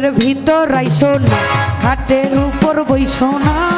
ঘরের ভিতর রাইসোনা খাটের উপর বৈসোনা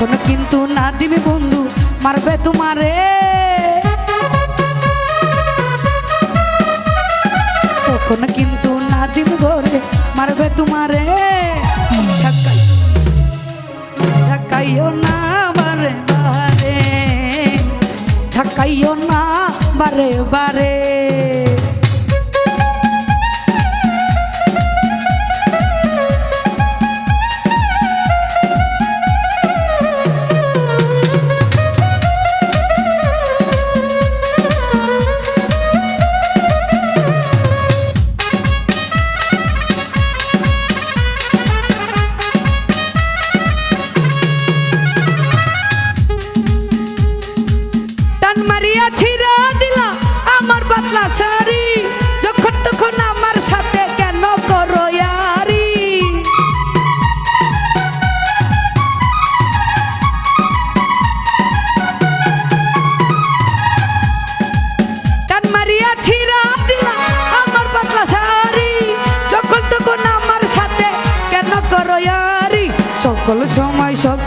বেতন কিন্তু না দিবি বন্ধু মারবে তোমারে। কখনো কিন্তু না দিব গরে মারবে তোমারে। ঢাকাই না বারে বারে। না বারে বারে।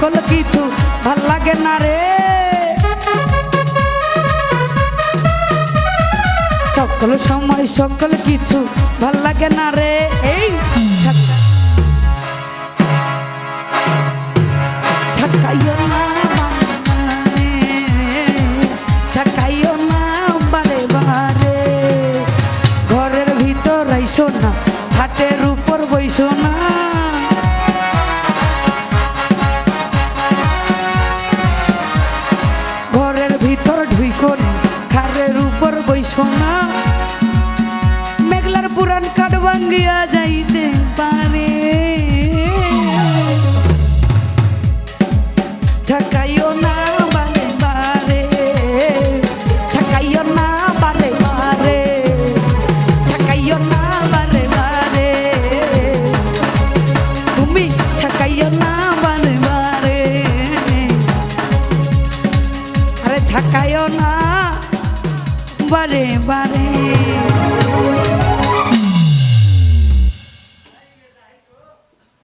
সকল কিছু ভালো লাগে না রে। সকল সময় সকল কিছু ভালো লাগে না রে। উপর বৈশোনা মেঘলার পুরান কাঠ ভাঙ্গিয়া যাইতে পারে। ঠকাইও না বারে বারে ঠকাইও না বারে বারে ঠকাইও না বারে বারে। তুমি ঠকাইও না বারে বারে। আরে ঠকাইও না বারে বারে।